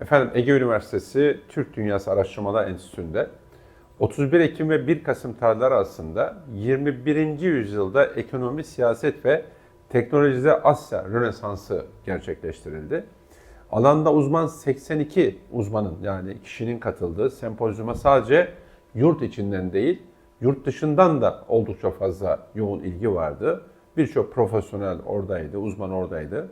Efendim Ege Üniversitesi Türk Dünyası Araştırmalar Enstitüsü'nde 31 Ekim ve 1 Kasım tarihleri arasında 21. yüzyılda ekonomi, siyaset ve teknolojide Asya Rönesansı gerçekleştirildi. Alanda uzman 82 uzmanın yani kişinin katıldığı sempozyuma sadece yurt içinden değil, yurt dışından da oldukça fazla yoğun ilgi vardı. Birçok profesyonel oradaydı, uzman oradaydı.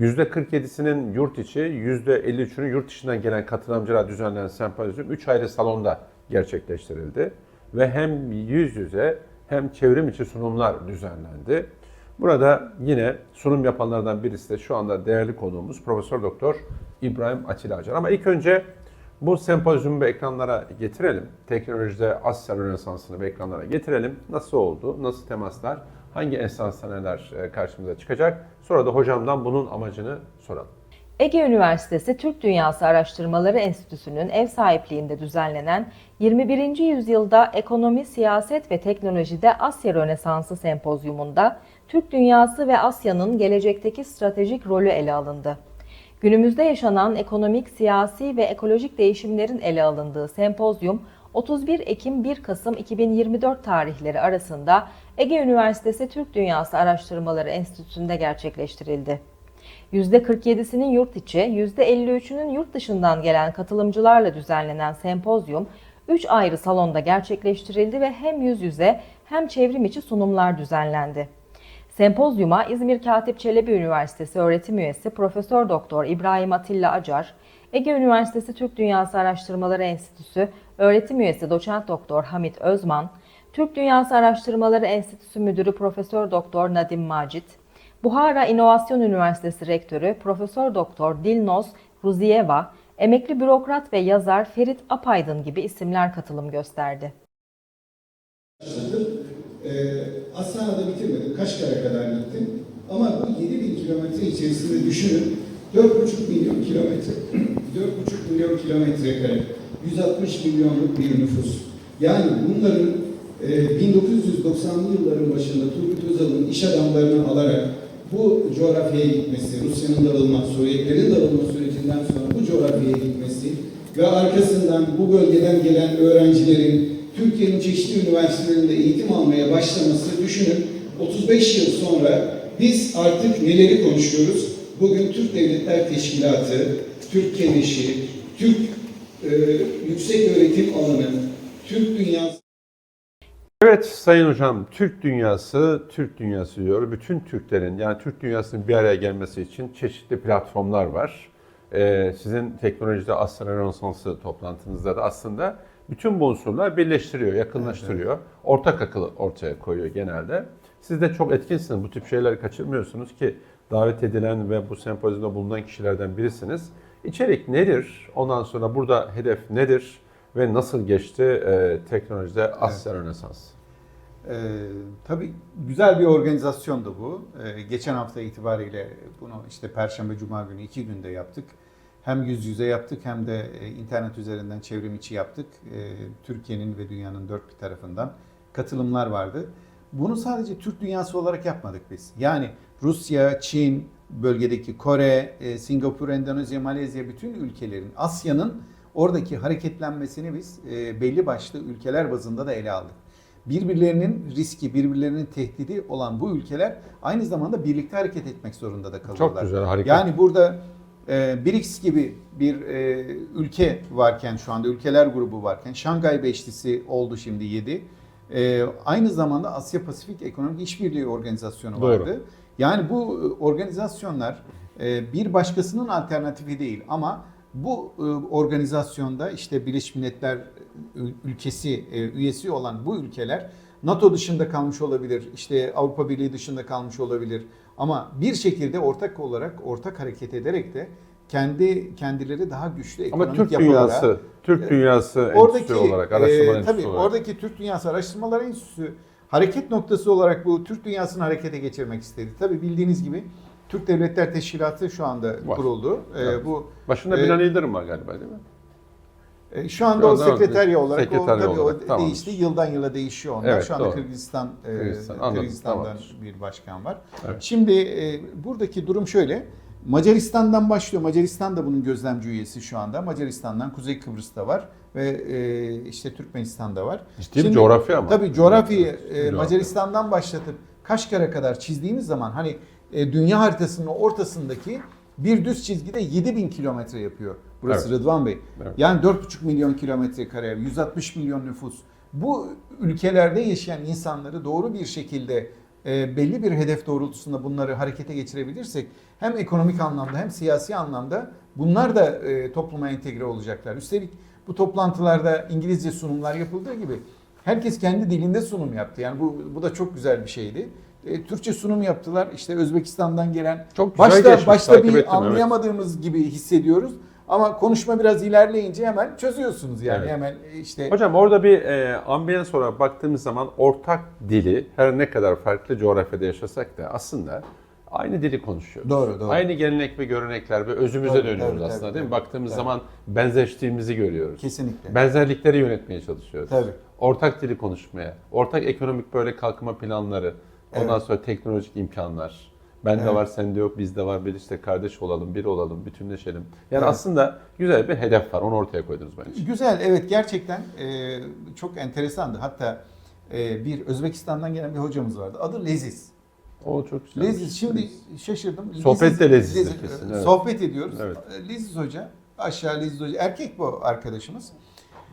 %47'sinin yurt içi, %53'ünün yurt dışından gelen katılımcılar düzenlenen sempozyum 3 ayrı salonda gerçekleştirildi. Ve hem yüz yüze hem çevrim içi sunumlar düzenlendi. Burada yine sunum yapanlardan birisi de şu anda değerli konuğumuz Profesör Doktor İbrahim Atilla Acar. Ama ilk önce bu sempozyumu bir ekranlara getirelim. Teknolojide Asya Rönesansı'nı bir ekranlara getirelim. Nasıl oldu? Nasıl temaslar? Hangi enstantaneler e, karşımıza çıkacak? Sonra da hocamdan bunun amacını soralım. Ege Üniversitesi Türk Dünyası Araştırmaları Enstitüsü'nün ev sahipliğinde düzenlenen 21. yüzyılda ekonomi, siyaset ve teknolojide Asya Rönesansı sempozyumunda Türk dünyası ve Asya'nın gelecekteki stratejik rolü ele alındı. Günümüzde yaşanan ekonomik, siyasi ve ekolojik değişimlerin ele alındığı sempozyum 31 Ekim 1 Kasım 2024 tarihleri arasında Ege Üniversitesi Türk Dünyası Araştırmaları Enstitüsü'nde gerçekleştirildi. %47'sinin yurt içi, %53'ünün yurt dışından gelen katılımcılarla düzenlenen sempozyum 3 ayrı salonda gerçekleştirildi ve hem yüz yüze hem çevrim içi sunumlar düzenlendi. Sempozyuma İzmir Katip Çelebi Üniversitesi öğretim üyesi Profesör Doktor İbrahim Atilla Acar, Ege Üniversitesi Türk Dünyası Araştırmaları Enstitüsü öğretim üyesi Doçent Doktor Hamit Özman, Türk Dünyası Araştırmaları Enstitüsü Müdürü Profesör Doktor Nadim Macit, Buhara İnovasyon Üniversitesi Rektörü Profesör Doktor Dilnos Ruziyeva, emekli bürokrat ve yazar Ferit Apaydın gibi isimler katılım gösterdi. Ee, Astana'da bitirmedim. Kaşgar'a kadar gittim. Ama bu 7000 kilometre içerisinde düşünün. 4,5 milyon kilometre. 4,5 milyon kilometre kare. 160 milyonluk bir nüfus. Yani bunların 1990'lı yılların başında Turgut Özal'ın iş adamlarını alarak bu coğrafyaya gitmesi, Rusya'nın dağılma, Sovyetlerin dağılma sürecinden sonra bu coğrafyaya gitmesi ve arkasından bu bölgeden gelen öğrencilerin Türkiye'nin çeşitli üniversitelerinde eğitim almaya başlaması düşünün 35 yıl sonra biz artık neleri konuşuyoruz? Bugün Türk Devletler Teşkilatı, Türk Keneşi, Türk e, Yüksek Öğretim Alanı, Türk Dünyası Evet Sayın Hocam, Türk dünyası, Türk dünyası diyor. Bütün Türklerin yani Türk dünyasının bir araya gelmesi için çeşitli platformlar var. Ee, sizin teknolojide Asya Rönesansı toplantınızda da aslında bütün bu unsurlar birleştiriyor, yakınlaştırıyor. Ortak akıl ortaya koyuyor genelde. Siz de çok etkinsiniz. Bu tip şeyleri kaçırmıyorsunuz ki davet edilen ve bu sempozyumda bulunan kişilerden birisiniz. İçerik nedir? Ondan sonra burada hedef nedir? Ve nasıl geçti e, teknolojide Asya Rönesansı? Ee, tabii güzel bir organizasyondu bu. Ee, geçen hafta itibariyle bunu işte Perşembe, Cuma günü iki günde yaptık. Hem yüz yüze yaptık hem de e, internet üzerinden çevrim içi yaptık. Ee, Türkiye'nin ve dünyanın dört bir tarafından katılımlar vardı. Bunu sadece Türk dünyası olarak yapmadık biz. Yani Rusya, Çin, bölgedeki Kore, e, Singapur, Endonezya, Malezya bütün ülkelerin, Asya'nın oradaki hareketlenmesini biz e, belli başlı ülkeler bazında da ele aldık birbirlerinin riski, birbirlerinin tehdidi olan bu ülkeler aynı zamanda birlikte hareket etmek zorunda da kalıyorlar. Çok güzel, harika. Yani burada e, BRICS gibi bir e, ülke varken şu anda ülkeler grubu varken Şangay Beşlisi oldu şimdi 7. E, aynı zamanda Asya Pasifik Ekonomik İşbirliği Organizasyonu Doğru. vardı. Yani bu e, organizasyonlar e, bir başkasının alternatifi değil ama bu e, organizasyonda işte Birleşmiş Milletler e, ülkesi e, üyesi olan bu ülkeler NATO dışında kalmış olabilir, işte Avrupa Birliği dışında kalmış olabilir ama bir şekilde ortak olarak ortak hareket ederek de kendi kendileri daha güçlü Ama ekonomik Türk yapılara dünyası, Türk dünyası oradaki olarak, araştırma e, tabii olarak. oradaki Türk Dünyası Araştırmaları Enstitüsü hareket noktası olarak bu Türk dünyasını harekete geçirmek istedi. Tabii bildiğiniz gibi Türk Devletler Teşkilatı şu anda Var. kuruldu. Evet. bu Başında e, Binali Yıldırım var galiba değil mi? E, Şu anda Şu o sekreterya olarak, sekreterya o, tabii olarak, o tamam. değişti. Yıldan yıla değişiyor onlar. Evet, Şu anda doğru. Kırgızistan, e, Kırgızistan, Kırgızistan'dan tamamdır. bir başkan var. Evet. Şimdi e, buradaki durum şöyle. Macaristan'dan başlıyor. Macaristan da bunun gözlemci üyesi şu anda. Macaristan'dan Kuzey Kıbrıs'ta var ve e, işte Türkmenistan'da var. Ciddi bir coğrafya ama. Tabii coğrafyayı e, coğrafya. Macaristan'dan başlatıp Kaşgar'a kadar çizdiğimiz zaman hani e, dünya haritasının ortasındaki bir düz çizgide 7000 kilometre yapıyor. Burası Evet. Rıdvan Bey. Evet. Yani 4,5 milyon kilometre kare, 160 milyon nüfus. Bu ülkelerde yaşayan insanları doğru bir şekilde e, belli bir hedef doğrultusunda bunları harekete geçirebilirsek hem ekonomik anlamda hem siyasi anlamda bunlar da e, topluma entegre olacaklar. Üstelik bu toplantılarda İngilizce sunumlar yapıldığı gibi herkes kendi dilinde sunum yaptı. Yani bu bu da çok güzel bir şeydi. E, Türkçe sunum yaptılar. İşte Özbekistan'dan gelen Çok güzel başta geçmiş, başta bir ettim, evet. anlayamadığımız gibi hissediyoruz. Ama konuşma biraz ilerleyince hemen çözüyorsunuz yani Evet. hemen işte Hocam orada bir e, ambiyans olarak baktığımız zaman ortak dili her ne kadar farklı coğrafyada yaşasak da aslında aynı dili konuşuyoruz. Doğru, doğru. Aynı gelenek ve görenekler ve özümüze Tabii, dönüyoruz tabii, aslında tabii, değil mi? tabii. Baktığımız Tabii. zaman benzeştiğimizi görüyoruz. kesinlikle. Benzerlikleri yönetmeye çalışıyoruz. Tabii. Ortak dili konuşmaya, ortak ekonomik böyle kalkınma planları, ondan Evet. sonra teknolojik imkanlar. Bende Evet. var, sende yok, bizde var. Bir işte kardeş olalım, bir olalım, bütünleşelim. Yani Evet. aslında güzel bir hedef var. Onu ortaya koydunuz bence. Güzel evet gerçekten e, çok enteresandı. Hatta e, bir Özbekistan'dan gelen bir hocamız vardı. Adı Leziz. O çok güzel. Leziz şimdi şaşırdım. Sohbet de Leziz'dir Leziz, kesin, evet. Sohbet ediyoruz. Evet. E, Leziz Hoca aşağı Leziz Hoca erkek bu arkadaşımız.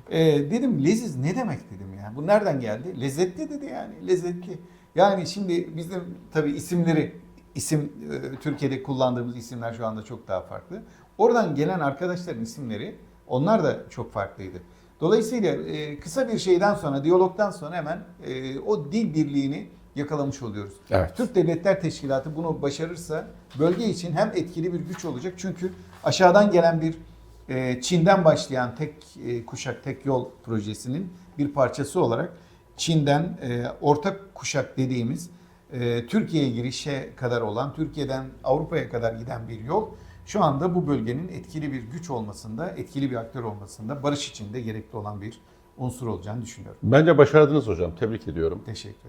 E, dedim Leziz ne demek dedim ya. Bu nereden geldi? Lezzetli dedi yani lezzetli. Yani şimdi bizim tabii isimleri isim e, Türkiye'de kullandığımız isimler şu anda çok daha farklı. Oradan gelen arkadaşların isimleri onlar da çok farklıydı. Dolayısıyla e, kısa bir şeyden sonra, diyalogdan sonra hemen e, o dil birliğini yakalamış oluyoruz. Evet. Türk Devletler Teşkilatı bunu başarırsa bölge için hem etkili bir güç olacak çünkü aşağıdan gelen bir Çin'den başlayan tek kuşak tek yol projesinin bir parçası olarak Çin'den e, orta kuşak dediğimiz e, Türkiye'ye girişe kadar olan Türkiye'den Avrupa'ya kadar giden bir yol şu anda bu bölgenin etkili bir güç olmasında, etkili bir aktör olmasında barış için de gerekli olan bir unsur olacağını düşünüyorum. Bence başardınız hocam. Tebrik ediyorum. Teşekkür ederim.